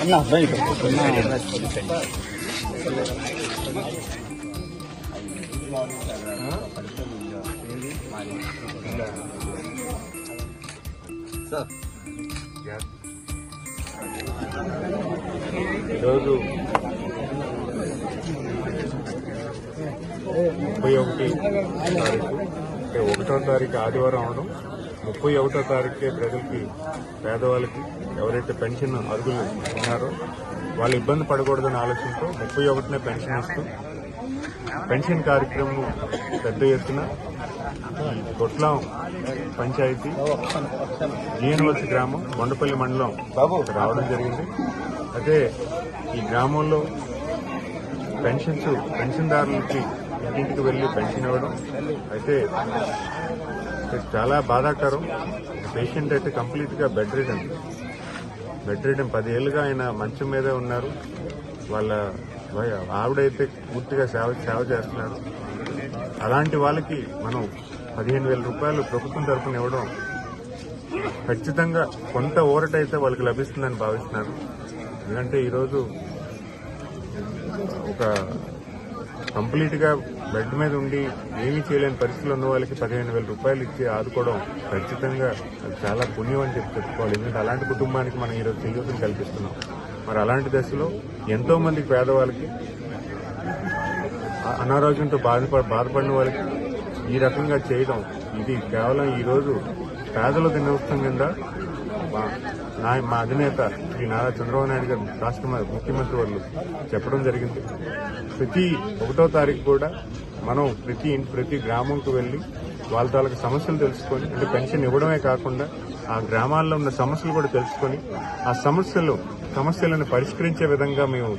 అన్న బయట ఈరోజు ముప్పై ఒకటి తారీఖు అంటే ఒకటో తారీఖు ఆదివారం అవడం ముప్పై ఒకటో తారీఖే ప్రజలకి పేదవాళ్ళకి ఎవరైతే పెన్షన్ అర్హులు ఉన్నారో వాళ్ళు ఇబ్బంది పడకూడదనే ఆలోచనతో ముప్పై ఒకటినే పెన్షన్ ఇస్తూ పెన్షన్ కార్యక్రమం పెద్ద ఎత్తున కొట్లాం పంచాయతీ జీఎన్వల్సి గ్రామం కొండపల్లి మండలం రావడం జరిగింది. అయితే ఈ గ్రామంలో పెన్షన్స్ పెన్షన్దారులకి ఇంటింటికి వెళ్ళి పెన్షన్ ఇవ్వడం. అయితే చాలా బాధాకరం. పేషెంట్ అయితే కంప్లీట్గా బెడ్ రిడన్ బెడ్ రిడన్ పదేళ్ళుగా ఆయన మంచం మీదే ఉన్నారు. వాళ్ళ వై- ఆవిడైతే పూర్తిగా సేవ సేవ చేస్తున్నారు. అలాంటి వాళ్ళకి మనం పదిహేను వేల రూపాయలు ప్రభుత్వం తరఫున ఇవ్వడం ఖచ్చితంగా కొంత ఊరటైతే వాళ్ళకి లభిస్తుందని భావిస్తున్నాను ఎందుకంటే ఈరోజు ఒక కంప్లీట్గా బెడ్ మీద ఉండి ఏమీ చేయలేని పరిస్థితులు ఉన్న వాళ్ళకి పదిహేను వేల రూపాయలు ఇచ్చి ఆదుకోవడం ఖచ్చితంగా అది చాలా పుణ్యం అని చెప్పి చెప్పుకోవాలి. ఎందుకంటే అలాంటి కుటుంబానికి మనం ఈరోజు చేయూతను కల్పిస్తున్నాం. మరి అలాంటి దశలో ఎంతోమంది పేదవాళ్ళకి అనారోగ్యంతో బాధపడ బాధపడిన వాళ్ళకి ఈ రకంగా చేయడం ఇది కేవలం ఈరోజు పేదల దినోత్సవం కింద నా మా అధినేత శ్రీ నారా చంద్రబాబు నాయుడు గారు రాష్ట్ర ముఖ్యమంత్రి వాళ్ళు చెప్పడం జరిగింది. ప్రతి ఒకటో తారీఖు కూడా మనం ప్రతి ప్రతి గ్రామంకు వెళ్ళి వాళ్ళ వాళ్ళకి సమస్యలు తెలుసుకొని అంటే పెన్షన్ ఇవ్వడమే కాకుండా ఆ గ్రామాల్లో ఉన్న సమస్యలు కూడా తెలుసుకొని ఆ సమస్యలు సమస్యలను పరిష్కరించే విధంగా మేము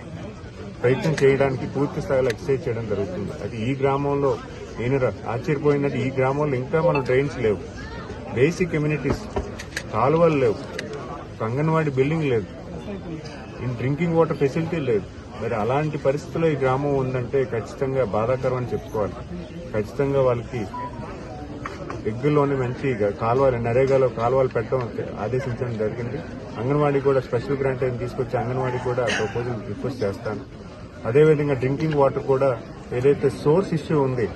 ప్రయత్నం చేయడానికి పూర్తి స్థాయిలో ఎక్సైజ్ చేయడం జరుగుతుంది. అది ఈ గ్రామంలో నేను ఆశ్చర్యపోయినట్టు ఈ గ్రామంలో ఇంకా మనం డ్రైన్స్ లేవు. బేసిక్ కమ్యూనిటీస్ కాలువలు లేవు. అంగన్వాడి బిల్డింగ్ లేదు. ఇన్ డ్రింకింగ్ వాటర్ ఫెసిలిటీ లేదు. మరి అలాంటి పరిస్థితుల్లో ఈ గ్రామం ఉందంటే ఖచ్చితంగా బాధాకరం అని చెప్పుకోవాలి. ఖచ్చితంగా వాళ్ళకి ఎగ్గుల్లోని మంచి కాలువలు నరేగాలో కాలువలు పెట్టడం ఆదేశించడం జరిగింది. అంగన్వాడీ కూడా స్పెషల్ గ్రాంట్ ఏం తీసుకొచ్చి అంగన్వాడీ కూడా ప్రపోజల్ రిక్వెస్ట్ చేస్తాను. అదేవిధంగా డ్రింకింగ్ వాటర్ కూడా ఏదైతే సోర్స్ ఇష్యూ ఉంది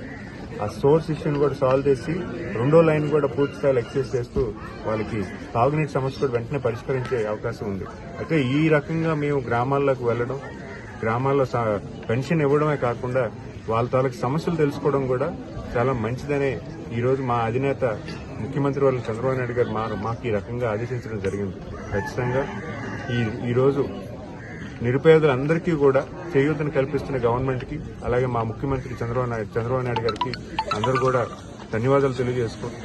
ఆ సోర్స్ ఇష్యూని కూడా సాల్వ్ చేసి రెండో లైన్ కూడా పూర్తి స్థాయిలో ఎక్సైజ్ చేస్తూ వాళ్ళకి తాగునీటి సమస్య కూడా వెంటనే పరిష్కరించే అవకాశం ఉంది. అయితే ఈ రకంగా మేము గ్రామాల్లోకి వెళ్ళడం గ్రామాల్లో పెన్షన్ ఇవ్వడమే కాకుండా వాళ్ళ తాలకు సమస్యలు తెలుసుకోవడం కూడా చాలా మంచిదనే ఈరోజు మా అధినేత ముఖ్యమంత్రి వాళ్ళు చంద్రబాబు నాయుడు గారు మాకు ఈ రకంగా ఆదేశించడం జరిగింది. ఖచ్చితంగా ఈ ఈరోజు నిరుపేదలందరికీ కూడా చేయూతను కల్పిస్తున్న గవర్నమెంట్కి అలాగే మా ముఖ్యమంత్రి చంద్రబాబు నాయుడు చంద్రబాబు నాయుడు గారికి అందరూ కూడా ధన్యవాదాలు తెలియజేసుకుంటున్నారు